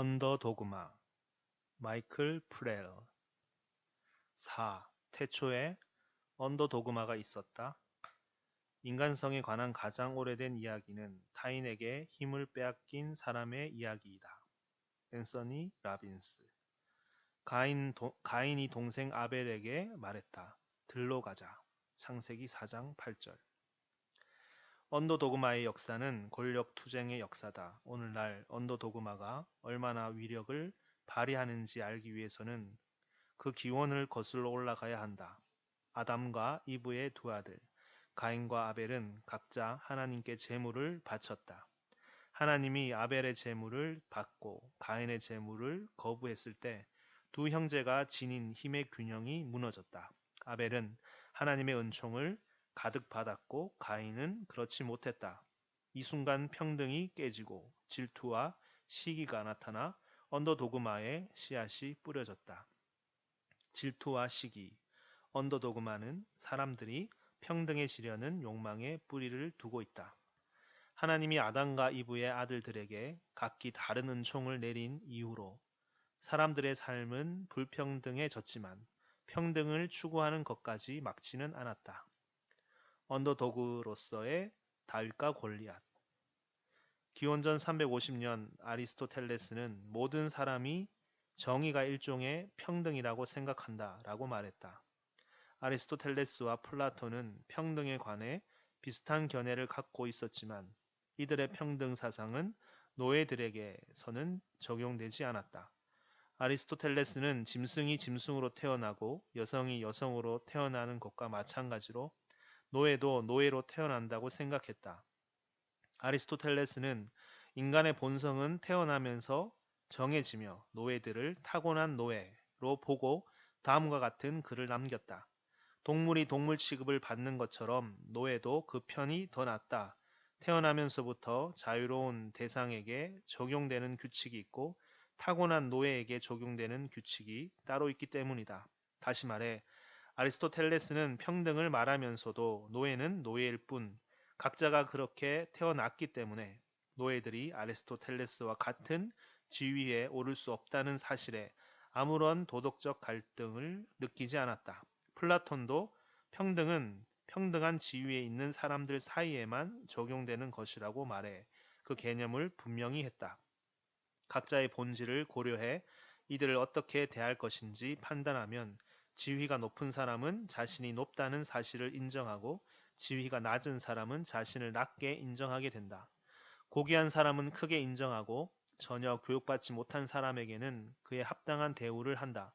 언더 도그마 마이클 프렐 4. 태초에 언더 도그마가 있었다. 인간성에 관한 가장 오래된 이야기는 타인에게 힘을 빼앗긴 사람의 이야기이다. 앤서니 라빈스 가인 도, 가인이 동생 아벨에게 말했다. 들로 가자. 창세기 4장 8절 언더 도그마의 역사는 권력 투쟁의 역사다. 오늘날 언더 도그마가 얼마나 위력을 발휘하는지 알기 위해서는 그 기원을 거슬러 올라가야 한다. 아담과 이브의 두 아들 가인과 아벨은 각자 하나님께 제물을 바쳤다. 하나님이 아벨의 제물을 받고 가인의 제물을 거부했을 때 두 형제가 지닌 힘의 균형이 무너졌다. 아벨은 하나님의 은총을 가득 받았고 가인은 그렇지 못했다. 이 순간 평등이 깨지고 질투와 시기가 나타나 언더도그마의 씨앗이 뿌려졌다. 질투와 시기, 언더도그마는 사람들이 평등해지려는 욕망에 뿌리를 두고 있다. 하나님이 아담과 이브의 아들들에게 각기 다른 은총을 내린 이후로 사람들의 삶은 불평등해졌지만 평등을 추구하는 것까지 막지는 않았다. 언더도그로서의 다윗과 골리앗 기원전 350년 아리스토텔레스는 모든 사람이 정의가 일종의 평등이라고 생각한다 라고 말했다. 아리스토텔레스와 플라톤은 평등에 관해 비슷한 견해를 갖고 있었지만 이들의 평등 사상은 노예들에게서는 적용되지 않았다. 아리스토텔레스는 짐승이 짐승으로 태어나고 여성이 여성으로 태어나는 것과 마찬가지로 노예도 노예로 태어난다고 생각했다. 아리스토텔레스는 인간의 본성은 태어나면서 정해지며 노예들을 타고난 노예로 보고 다음과 같은 글을 남겼다. 동물이 동물 취급을 받는 것처럼 노예도 그 편이 더 낫다. 태어나면서부터 자유로운 대상에게 적용되는 규칙이 있고 타고난 노예에게 적용되는 규칙이 따로 있기 때문이다. 다시 말해 아리스토텔레스는 평등을 말하면서도 노예는 노예일 뿐 각자가 그렇게 태어났기 때문에 노예들이 아리스토텔레스와 같은 지위에 오를 수 없다는 사실에 아무런 도덕적 갈등을 느끼지 않았다. 플라톤도 평등은 평등한 지위에 있는 사람들 사이에만 적용되는 것이라고 말해 그 개념을 분명히 했다. 각자의 본질을 고려해 이들을 어떻게 대할 것인지 판단하면 지위가 높은 사람은 자신이 높다는 사실을 인정하고 지위가 낮은 사람은 자신을 낮게 인정하게 된다. 고귀한 사람은 크게 인정하고 전혀 교육받지 못한 사람에게는 그에 합당한 대우를 한다.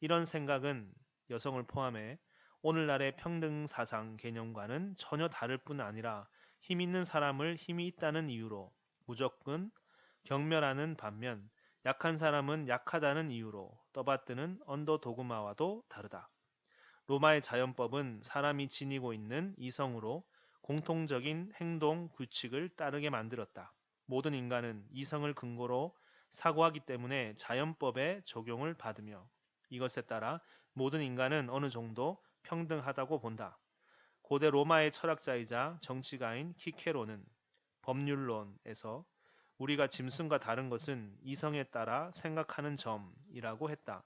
이런 생각은 여성을 포함해 오늘날의 평등 사상 개념과는 전혀 다를 뿐 아니라 힘 있는 사람을 힘이 있다는 이유로 무조건 경멸하는 반면 약한 사람은 약하다는 이유로 떠받드는 언더 도그마와도 다르다. 로마의 자연법은 사람이 지니고 있는 이성으로 공통적인 행동 규칙을 따르게 만들었다. 모든 인간은 이성을 근거로 사고하기 때문에 자연법의 적용을 받으며 이것에 따라 모든 인간은 어느 정도 평등하다고 본다. 고대 로마의 철학자이자 정치가인 키케로는 법률론에서 우리가 짐승과 다른 것은 이성에 따라 생각하는 점이라고 했다.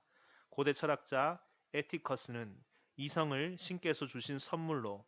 고대 철학자 에티커스는 이성을 신께서 주신 선물로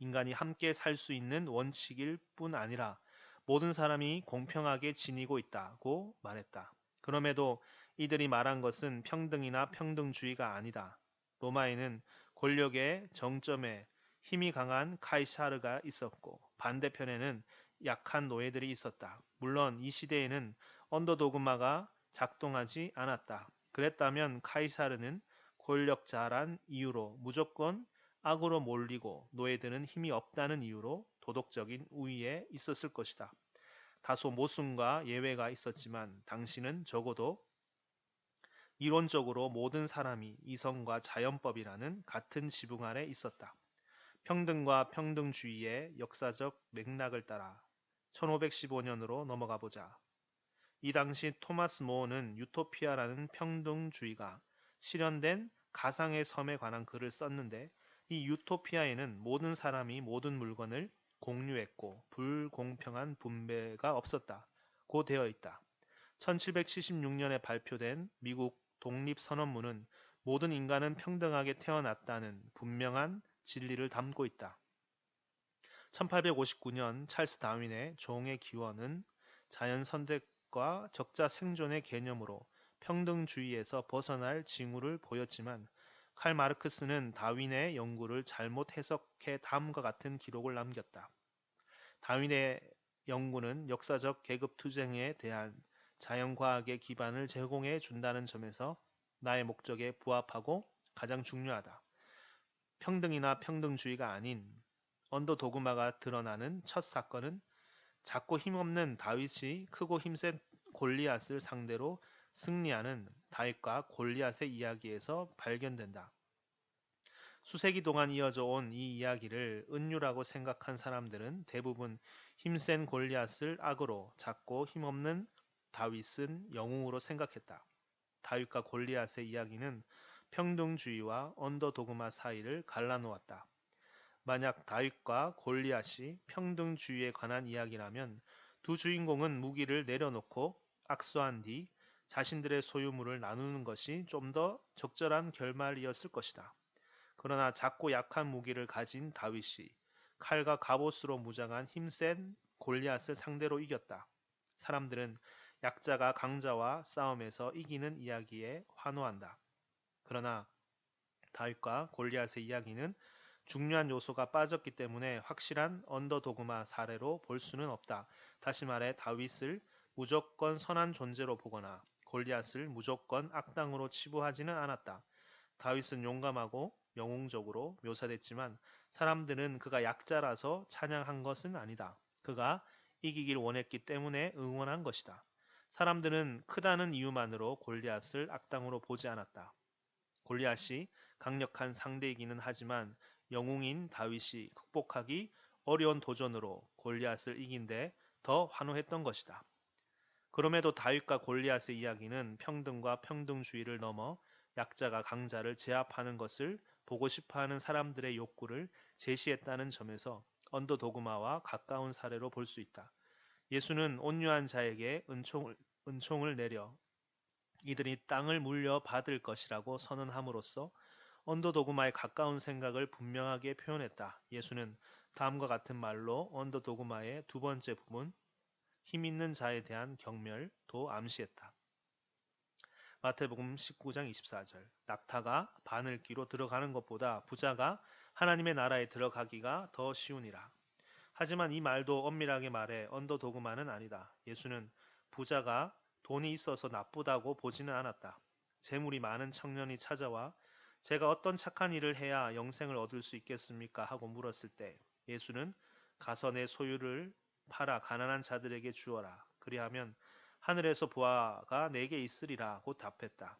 인간이 함께 살 수 있는 원칙일 뿐 아니라 모든 사람이 공평하게 지니고 있다고 말했다. 그럼에도 이들이 말한 것은 평등이나 평등주의가 아니다. 로마에는 권력의 정점에 힘이 강한 카이사르가 있었고 반대편에는 약한 노예들이 있었다. 물론 이 시대에는 언더도그마가 작동하지 않았다. 그랬다면 카이사르는 권력자란 이유로 무조건 악으로 몰리고 노예들은 힘이 없다는 이유로 도덕적인 우위에 있었을 것이다. 다소 모순과 예외가 있었지만 당신은 적어도 이론적으로 모든 사람이 이성과 자연법이라는 같은 지붕 아래 있었다. 평등과 평등주의의 역사적 맥락을 따라 1515년으로 넘어가 보자. 이 당시 토마스 모어는 유토피아라는 평등주의가 실현된 가상의 섬에 관한 글을 썼는데 이 유토피아에는 모든 사람이 모든 물건을 공유했고 불공평한 분배가 없었다. 고 되어 있다. 1776년에 발표된 미국 독립선언문은 모든 인간은 평등하게 태어났다는 분명한 진리를 담고 있다. 1859년 찰스 다윈의 종의 기원은 자연 선택과 적자 생존의 개념으로 평등주의에서 벗어날 징후를 보였지만 칼 마르크스는 다윈의 연구를 잘못 해석해 다음과 같은 기록을 남겼다. 다윈의 연구는 역사적 계급 투쟁에 대한 자연과학의 기반을 제공해 준다는 점에서 나의 목적에 부합하고 가장 중요하다. 평등이나 평등주의가 아닌 언더 도그마가 드러나는 첫 사건은 작고 힘없는 다윗이 크고 힘센 골리앗을 상대로 승리하는 다윗과 골리앗의 이야기에서 발견된다. 수세기 동안 이어져 온 이 이야기를 은유라고 생각한 사람들은 대부분 힘센 골리앗을 악으로 작고 힘없는 다윗은 영웅으로 생각했다. 다윗과 골리앗의 이야기는 평등주의와 언더도그마 사이를 갈라놓았다. 만약 다윗과 골리앗이 평등주의에 관한 이야기라면 두 주인공은 무기를 내려놓고 악수한 뒤 자신들의 소유물을 나누는 것이 좀 더 적절한 결말이었을 것이다. 그러나 작고 약한 무기를 가진 다윗이 칼과 갑옷으로 무장한 힘센 골리앗을 상대로 이겼다. 사람들은 약자가 강자와 싸움에서 이기는 이야기에 환호한다. 그러나 다윗과 골리앗의 이야기는 중요한 요소가 빠졌기 때문에 확실한 언더도그마 사례로 볼 수는 없다. 다시 말해 다윗을 무조건 선한 존재로 보거나 골리앗을 무조건 악당으로 치부하지는 않았다. 다윗은 용감하고 영웅적으로 묘사됐지만 사람들은 그가 약자라서 찬양한 것은 아니다. 그가 이기길 원했기 때문에 응원한 것이다. 사람들은 크다는 이유만으로 골리앗을 악당으로 보지 않았다. 골리앗이 강력한 상대이기는 하지만 영웅인 다윗이 극복하기 어려운 도전으로 골리앗을 이긴데 더 환호했던 것이다. 그럼에도 다윗과 골리앗의 이야기는 평등과 평등주의를 넘어 약자가 강자를 제압하는 것을 보고 싶어하는 사람들의 욕구를 제시했다는 점에서 언더 도그마와 가까운 사례로 볼 수 있다. 예수는 온유한 자에게 은총을, 은총을 내려 이들이 땅을 물려 받을 것이라고 선언함으로써 언더도그마에 가까운 생각을 분명하게 표현했다. 예수는 다음과 같은 말로 언더도그마의 두 번째 부분 힘 있는 자에 대한 경멸도 암시했다. 마태복음 19장 24절 낙타가 바늘기로 들어가는 것보다 부자가 하나님의 나라에 들어가기가 더 쉬우니라. 하지만 이 말도 엄밀하게 말해 언더도그마는 아니다. 예수는 부자가 돈이 있어서 나쁘다고 보지는 않았다. 재물이 많은 청년이 찾아와 제가 어떤 착한 일을 해야 영생을 얻을 수 있겠습니까? 하고 물었을 때 예수는 가서 내 소유를 팔아 가난한 자들에게 주어라. 그리하면 하늘에서 보아가 내게 있으리라 고 답했다.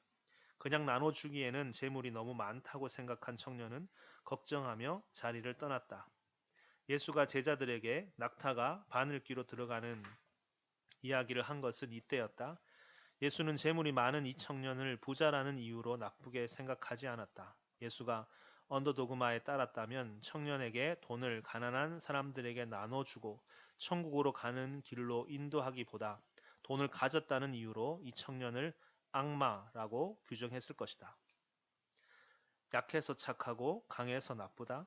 그냥 나눠주기에는 재물이 너무 많다고 생각한 청년은 걱정하며 자리를 떠났다. 예수가 제자들에게 낙타가 바늘귀로 들어가는 이야기를 한 것은 이때였다. 예수는 재물이 많은 이 청년을 부자라는 이유로 나쁘게 생각하지 않았다. 예수가 언더도그마에 따랐다면 청년에게 돈을 가난한 사람들에게 나눠주고 천국으로 가는 길로 인도하기보다 돈을 가졌다는 이유로 이 청년을 악마라고 규정했을 것이다. 약해서 착하고 강해서 나쁘다.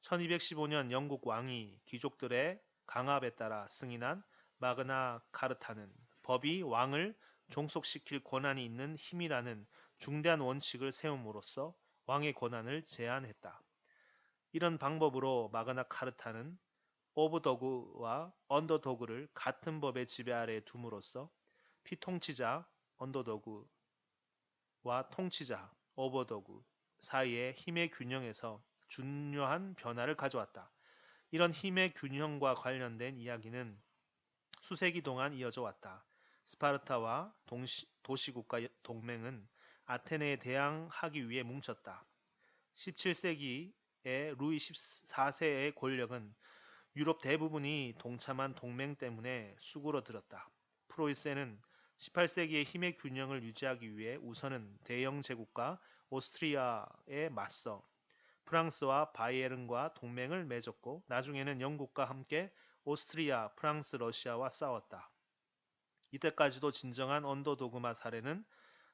1215년 영국 왕이 귀족들의 강압에 따라 승인한 마그나 카르타는 법이 왕을 종속시킬 권한이 있는 힘이라는 중대한 원칙을 세움으로써 왕의 권한을 제한했다. 이런 방법으로 마그나 카르타는 오브더그와 언더더그를 같은 법의 지배 아래에 둠으로써 피통치자 언더더그와 통치자 오버더그 사이의 힘의 균형에서 중요한 변화를 가져왔다. 이런 힘의 균형과 관련된 이야기는 수세기 동안 이어져 왔다. 스파르타와 동시, 도시국가 동맹은 아테네에 대항하기 위해 뭉쳤다. 17세기의 루이 14세의 권력은 유럽 대부분이 동참한 동맹 때문에 수그러들었다. 프로이센은 18세기의 힘의 균형을 유지하기 위해 우선은 대영 제국과 오스트리아에 맞서 프랑스와 바이에른과 동맹을 맺었고 나중에는 영국과 함께 오스트리아, 프랑스, 러시아와 싸웠다. 이때까지도 진정한 언더 도그마 사례는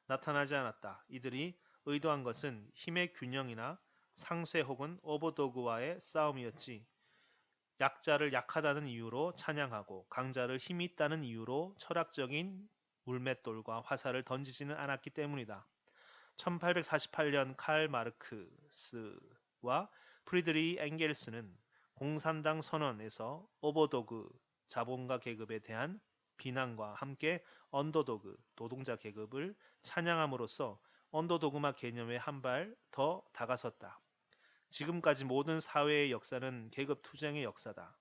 나타나지 않았다. 이들이 의도한 것은 힘의 균형이나 상쇄 혹은 오버도그와의 싸움이었지. 약자를 약하다는 이유로 찬양하고 강자를 힘이 있다는 이유로 철학적인 물맷돌과 화살을 던지지는 않았기 때문이다. 1848년 칼 마르크스와 프리드리 엥겔스는 공산당 선언에서 오버도그 자본가 계급에 대한 비난과 함께 언더도그 노동자 계급을 찬양함으로써 언더도그마 개념에 한 발 더 다가섰다. 지금까지 모든 사회의 역사는 계급 투쟁의 역사다.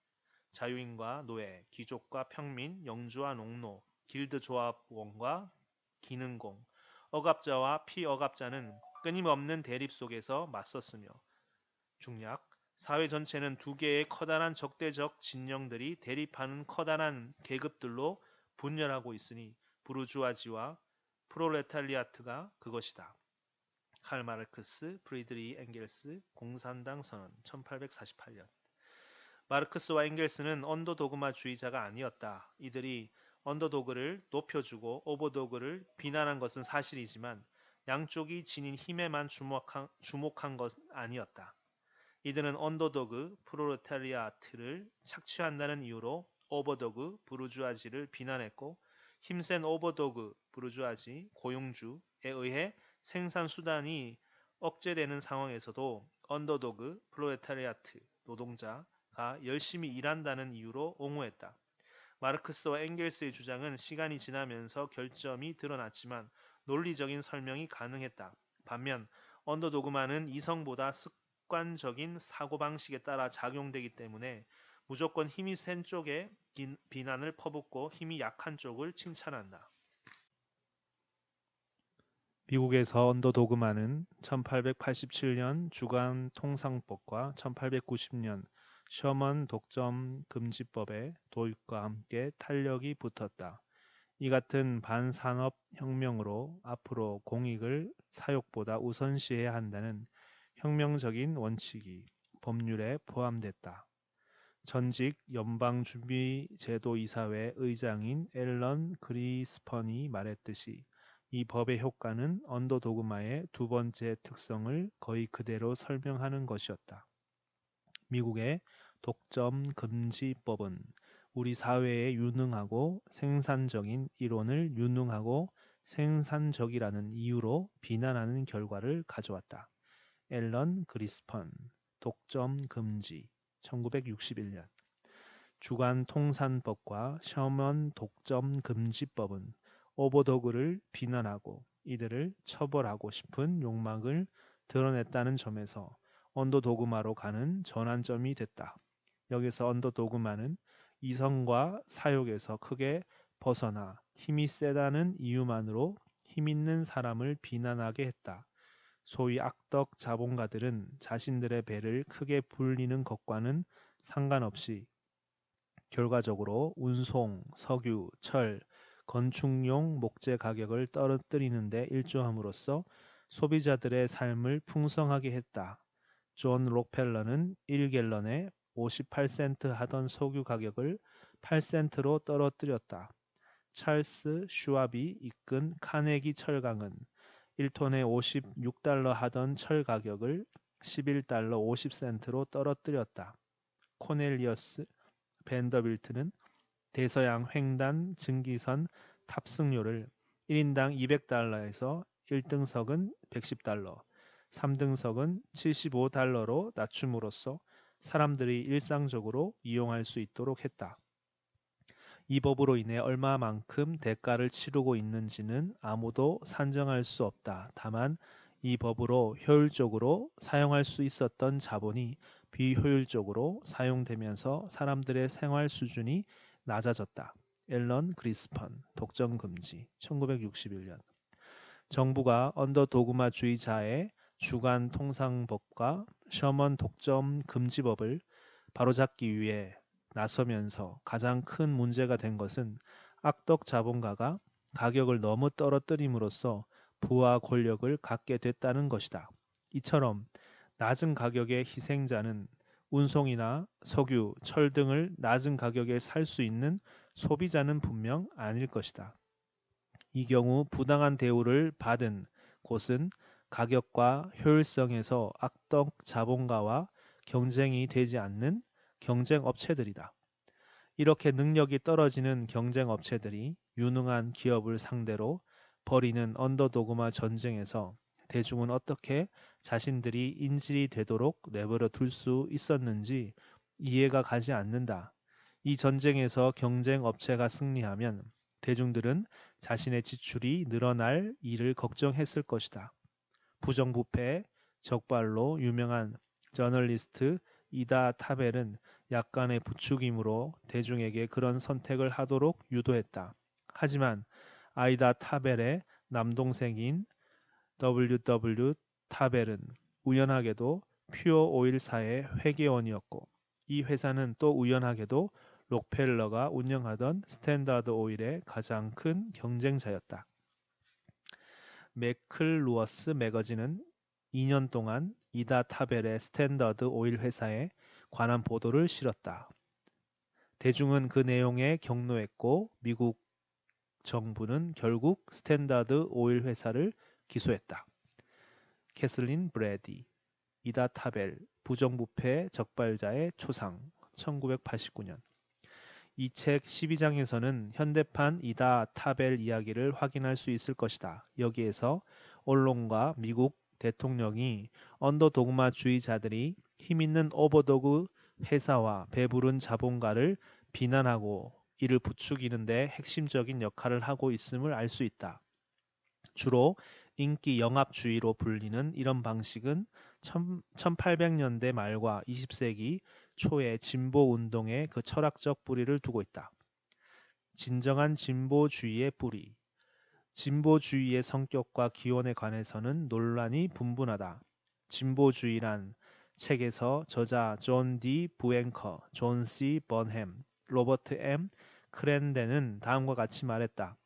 자유인과 노예, 귀족과 평민, 영주와 농노, 길드 조합원과 기능공, 억압자와 피억압자는 끊임없는 대립 속에서 맞섰으며 중략, 사회 전체는 두 개의 커다란 적대적 진영들이 대립하는 커다란 계급들로 분열하고 있으니 부르주아지와 프롤레탈리아트가 그것이다. 칼 마르크스, 프리드리 엥겔스, 공산당 선언 1848년 마르크스와 엥겔스는 언더도그마주의자가 아니었다. 이들이 언더도그를 높여주고 오버도그를 비난한 것은 사실이지만 양쪽이 지닌 힘에만 주목한, 주목한 것 아니었다. 이들은 언더도그 프로레타리아트를 착취한다는 이유로 오버도그 부르주아지를 비난했고 힘센 오버도그 부르주아지 고용주에 의해 생산 수단이 억제되는 상황에서도 언더도그 프로레타리아트 노동자가 열심히 일한다는 이유로 옹호했다. 마르크스와 엥겔스의 주장은 시간이 지나면서 결점이 드러났지만 논리적인 설명이 가능했다. 반면 언더도그마는 이성보다 습 관적인 사고방식에 따라 작용되기 때문에 무조건 힘이 센 쪽에 비난을 퍼붓고 힘이 약한 쪽을 칭찬한다. 미국에서 언더도그마는 1887년 주간 통상법과 1890년 셔먼 독점 금지법의 도입과 함께 탄력이 붙었다. 이 같은 반산업 혁명으로 앞으로 공익을 사욕보다 우선시해야 한다는 혁명적인 원칙이 법률에 포함됐다. 전직 연방준비제도이사회 의장인 앨런 그리스펀이 말했듯이 이 법의 효과는 언더 도그마의 두 번째 특성을 거의 그대로 설명하는 것이었다. 미국의 독점 금지법은 우리 사회에 유능하고 생산적인 이론을 유능하고 생산적이라는 이유로 비난하는 결과를 가져왔다. 앨런 그리스펀 독점 금지 1961년 주간 통산법과 셔먼 독점 금지법은 오버도그를 비난하고 이들을 처벌하고 싶은 욕망을 드러냈다는 점에서 언더 도그마로 가는 전환점이 됐다. 여기서 언더 도그마는 이성과 사욕에서 크게 벗어나 힘이 세다는 이유만으로 힘 있는 사람을 비난하게 했다. 소위 악덕 자본가들은 자신들의 배를 크게 불리는 것과는 상관없이 결과적으로 운송, 석유, 철, 건축용 목재 가격을 떨어뜨리는데 일조함으로써 소비자들의 삶을 풍성하게 했다. 존 록펠러는 1갤런에 58센트 하던 석유 가격을 8센트로 떨어뜨렸다. 찰스 슈왑이 이끈 카네기 철강은 1톤에 56달러 하던 철 가격을 11달러 50센트로 떨어뜨렸다. 코넬리어스 벤더빌트는 대서양 횡단 증기선 탑승료를 1인당 200달러에서 1등석은 110달러, 3등석은 75달러로 낮춤으로써 사람들이 일상적으로 이용할 수 있도록 했다. 이 법으로 인해 얼마만큼 대가를 치르고 있는지는 아무도 산정할 수 없다. 다만 이 법으로 효율적으로 사용할 수 있었던 자본이 비효율적으로 사용되면서 사람들의 생활 수준이 낮아졌다. 앨런 그리스펀 독점 금지 1961년 정부가 언더도그마주의자의 주간 통상법과 셔먼 독점 금지법을 바로잡기 위해 나서면서 가장 큰 문제가 된 것은 악덕 자본가가 가격을 너무 떨어뜨림으로써 부와 권력을 갖게 됐다는 것이다. 이처럼 낮은 가격의 희생자는 운송이나 석유, 철 등을 낮은 가격에 살 수 있는 소비자는 분명 아닐 것이다. 이 경우 부당한 대우를 받은 곳은 가격과 효율성에서 악덕 자본가와 경쟁이 되지 않는 경쟁 업체들이다. 이렇게 능력이 떨어지는 경쟁 업체들이 유능한 기업을 상대로 벌이는 언더도그마 전쟁에서 대중은 어떻게 자신들이 인질이 되도록 내버려 둘 수 있었는지 이해가 가지 않는다. 이 전쟁에서 경쟁 업체가 승리하면 대중들은 자신의 지출이 늘어날 일을 걱정했을 것이다. 부정부패 적발로 유명한 저널리스트 이다 타벨은 약간의 부추김으로 대중에게 그런 선택을 하도록 유도했다. 하지만 아이다 타벨의 남동생인 W.W. 타벨은 우연하게도 퓨어 오일사의 회계원이었고 이 회사는 또 우연하게도 록펠러가 운영하던 스탠다드 오일의 가장 큰 경쟁자였다. 맥클루어스 매거진은 2년 동안 이다 타벨의 스탠다드 오일 회사에 관한 보도를 실었다. 대중은 그 내용에 경로했고 미국 정부는 결국 스탠다드 오일 회사를 기소했다. 캐슬린 브래디, 이다 타벨, 부정부패 적발자의 초상, 1989년. 이 책 12장에서는 현대판 이다 타벨 이야기를 확인할 수 있을 것이다. 여기에서 언론과 미국 대통령이 언더독마주의자들이 힘있는 오버도그 회사와 배부른 자본가를 비난하고 이를 부추기는데 핵심적인 역할을 하고 있음을 알 수 있다. 주로 인기 영합주의로 불리는 이런 방식은 1800년대 말과 20세기 초의 진보 운동에 그 철학적 뿌리를 두고 있다. 진정한 진보주의의 뿌리. 진보주의의 성격과 기원에 관해서는 논란이 분분하다. 진보주의란 책에서 저자 존디 부앵커, 존씨 번햄, 로버트 M 크랜덴은 다음과 같이 말했다.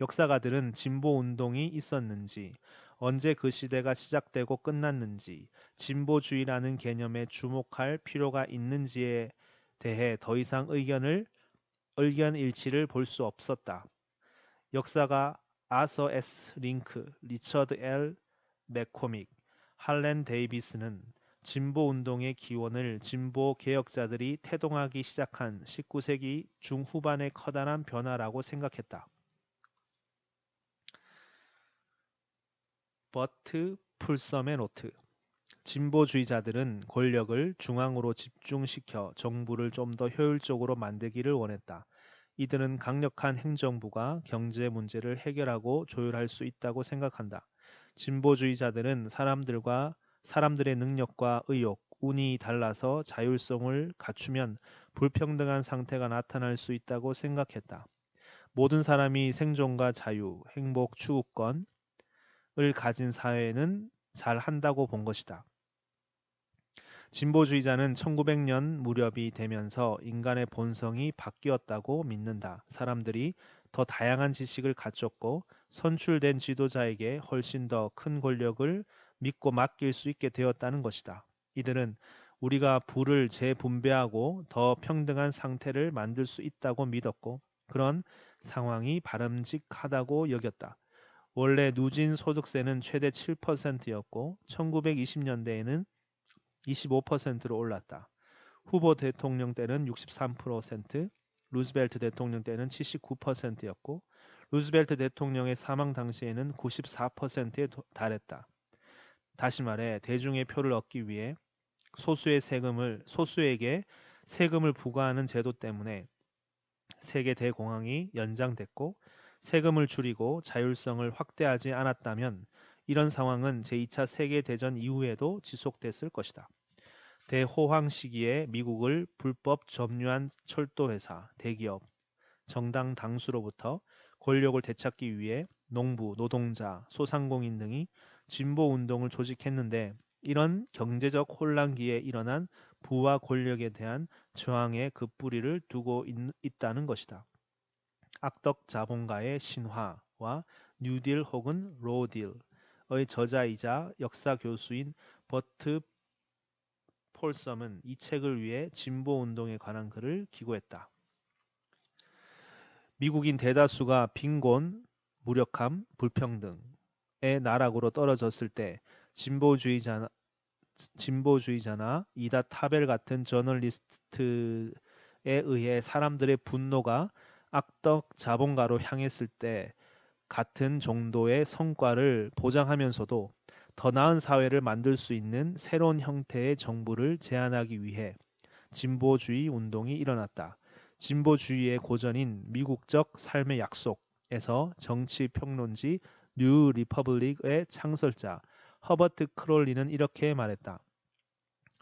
역사가들은 진보 운동이 있었는지, 언제 그 시대가 시작되고 끝났는지, 진보주의라는 개념에 주목할 필요가 있는지에 대해 더 이상 의견을 의견 일치를 볼 수 없었다. 역사가 아서 S. 링크, 리처드 L. 맥코믹, 할렌 데이비스는 진보 운동의 기원을 진보 개혁자들이 태동하기 시작한 19세기 중후반의 커다란 변화라고 생각했다. 버트 풀섬의 노트 진보주의자들은 권력을 중앙으로 집중시켜 정부를 좀 더 효율적으로 만들기를 원했다. 이들은 강력한 행정부가 경제 문제를 해결하고 조율할 수 있다고 생각한다. 진보주의자들은 사람들과 사람들의 능력과 의욕, 운이 달라서 자율성을 갖추면 불평등한 상태가 나타날 수 있다고 생각했다. 모든 사람이 생존과 자유, 행복, 추구권을 가진 사회는 잘 한다고 본 것이다. 진보주의자는 1900년 무렵이 되면서 인간의 본성이 바뀌었다고 믿는다. 사람들이 더 다양한 지식을 갖췄고 선출된 지도자에게 훨씬 더 큰 권력을 믿고 맡길 수 있게 되었다는 것이다. 이들은 우리가 부를 재분배하고 더 평등한 상태를 만들 수 있다고 믿었고 그런 상황이 바람직하다고 여겼다. 원래 누진 소득세는 최대 7%였고 1920년대에는 25%로 올랐다. 후보 대통령 때는 63%, 루즈벨트 대통령 때는 79%였고 루즈벨트 대통령의 사망 당시에는 94%에 달했다. 다시 말해 대중의 표를 얻기 위해 소수의 세금을 소수에게 세금을 부과하는 제도 때문에 세계 대공황이 연장됐고 세금을 줄이고 자율성을 확대하지 않았다면 이런 상황은 제2차 세계대전 이후에도 지속됐을 것이다. 대호황 시기에 미국을 불법 점유한 철도회사, 대기업, 정당 당수로부터 권력을 되찾기 위해 농부, 노동자, 소상공인 등이 진보 운동을 조직했는데 이런 경제적 혼란기에 일어난 부와 권력에 대한 저항에 그 뿌리를 두고 있, 다는 것이다. 악덕 자본가의 신화와 뉴딜 혹은 로딜의 저자이자 역사 교수인 버트 폴썸은 이 책을 위해 진보 운동에 관한 글을 기고했다. 미국인 대다수가 빈곤, 무력함, 불평등의 나락으로 떨어졌을 때 진보주의자나, 진보주의자나 이다 타벨 같은 저널리스트에 의해 사람들의 분노가 악덕 자본가로 향했을 때 같은 정도의 성과를 보장하면서도 더 나은 사회를 만들 수 있는 새로운 형태의 정부를 제안하기 위해 진보주의 운동이 일어났다. 진보주의의 고전인 미국적 삶의 약속에서 정치 평론지 뉴 리퍼블릭의 창설자 허버트 크롤리는 이렇게 말했다.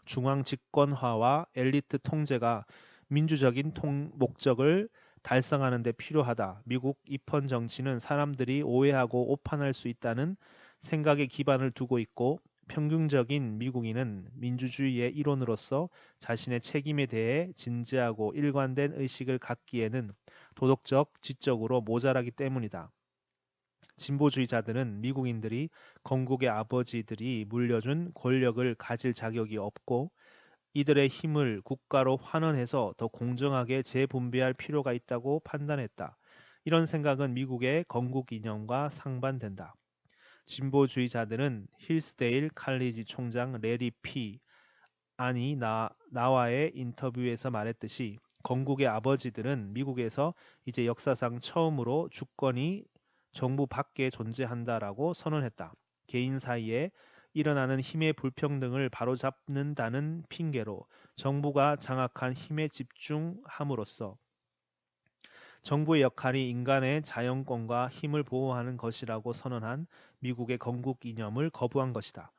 중앙 집권화와 엘리트 통제가 민주적인 통, 목적을 달성하는 데 필요하다. 미국 입헌 정치는 사람들이 오해하고 오판할 수 있다는 생각에 기반을 두고 있고 평균적인 미국인은 민주주의의 일원으로서 자신의 책임에 대해 진지하고 일관된 의식을 갖기에는 도덕적, 지적으로 모자라기 때문이다. 진보주의자들은 미국인들이 건국의 아버지들이 물려준 권력을 가질 자격이 없고 이들의 힘을 국가로 환원해서 더 공정하게 재분배할 필요가 있다고 판단했다. 이런 생각은 미국의 건국 이념과 상반된다. 진보주의자들은 힐스데일 칼리지 총장 레리 피 아니 나, 나와의 인터뷰에서 말했듯이 건국의 아버지들은 미국에서 이제 역사상 처음으로 주권이 정부 밖에 존재한다라고 선언했다. 개인 사이에 일어나는 힘의 불평등을 바로잡는다는 핑계로 정부가 장악한 힘에 집중함으로써 정부의 역할이 인간의 자연권과 힘을 보호하는 것이라고 선언한 미국의 건국 이념을 거부한 것이다.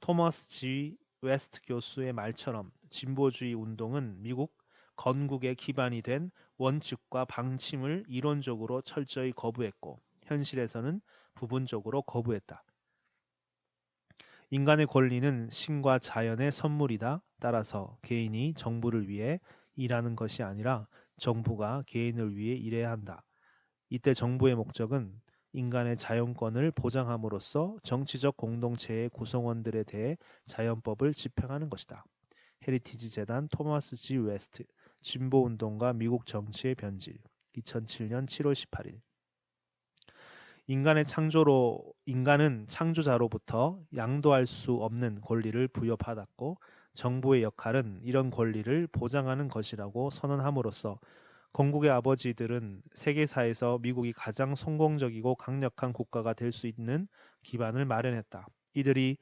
토머스 G. 웨스트 교수의 말처럼 진보주의 운동은 미국 건국의 기반이 된 원칙과 방침을 이론적으로 철저히 거부했고 현실에서는 부분적으로 거부했다. 인간의 권리는 신과 자연의 선물이다. 따라서 개인이 정부를 위해 일하는 것이 아니라 정부가 개인을 위해 일해야 한다. 이때 정부의 목적은 인간의 자연권을 보장함으로써 정치적 공동체의 구성원들에 대해 자연법을 집행하는 것이다. 헤리티지 재단 토마스 G. 웨스트 진보운동과 미국 정치의 변질 2007년 7월 18일 인간의 창조로 인간은 창조자로부터 양도할 수 없는 권리를 부여받았고 정부의 역할은 이런 권리를 보장하는 것이라고 선언함으로써 건국의 아버지들은 세계사에서 미국이 가장 성공적이고 강력한 국가가 될 수 있는 기반을 마련했다. 이들이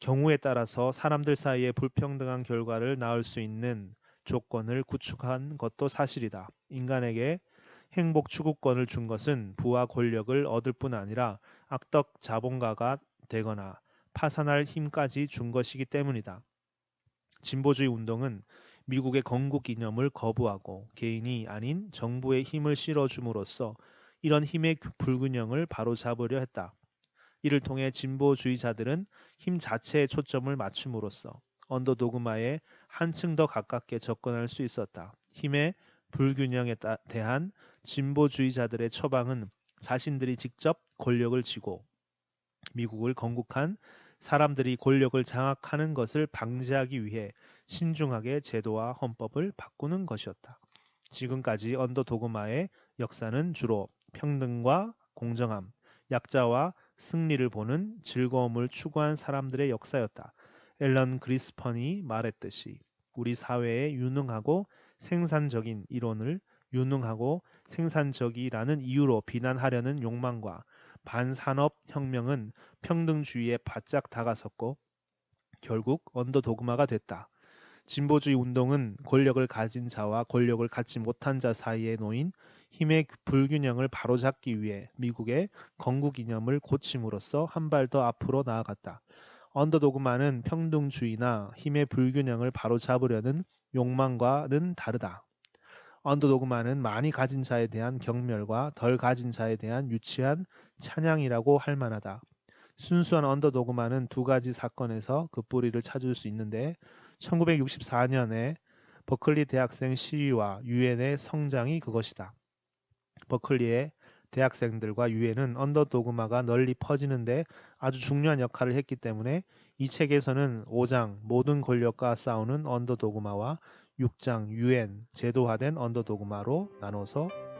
경우에 따라서 사람들 사이에 불평등한 결과를 낳을 수 있는 조건을 구축한 것도 사실이다. 인간에게 행복 추구권을 준 것은 부와 권력을 얻을 뿐 아니라 악덕 자본가가 되거나 파산할 힘까지 준 것이기 때문이다. 진보주의 운동은 미국의 건국 이념을 거부하고 개인이 아닌 정부의 힘을 실어줌으로써 이런 힘의 불균형을 바로잡으려 했다. 이를 통해 진보주의자들은 힘 자체에 초점을 맞춤으로써 언더도그마에 한층 더 가깝게 접근할 수 있었다. 힘의 불균형에 대한 진보주의자들의 처방은 자신들이 직접 권력을 쥐고 미국을 건국한 사람들이 권력을 장악하는 것을 방지하기 위해 신중하게 제도와 헌법을 바꾸는 것이었다. 지금까지 언더 도그마의 역사는 주로 평등과 공정함, 약자와 승리를 보는 즐거움을 추구한 사람들의 역사였다. 앨런 그리스펀이 말했듯이 우리 사회의 유능하고 생산적인 이론을 유능하고 생산적이라는 이유로 비난하려는 욕망과 반산업 혁명은 평등주의에 바짝 다가섰고 결국 언더도그마가 됐다. 진보주의 운동은 권력을 가진 자와 권력을 갖지 못한 자 사이에 놓인 힘의 불균형을 바로잡기 위해 미국의 건국 이념을 고침으로써 한 발 더 앞으로 나아갔다. 언더도그마는 평등주의나 힘의 불균형을 바로잡으려는 욕망과는 다르다. 언더도그마는 많이 가진 자에 대한 경멸과 덜 가진 자에 대한 유치한 찬양이라고 할 만하다. 순수한 언더도그마는 두 가지 사건에서 그 뿌리를 찾을 수 있는데 1964년에 버클리 대학생 시위와 유엔의 성장이 그것이다. 버클리의 대학생들과 유엔은 언더도그마가 널리 퍼지는데 아주 중요한 역할을 했기 때문에 이 책에서는 5장 모든 권력과 싸우는 언더도그마와 6장 유엔 제도화된 언더도그마로 나눠서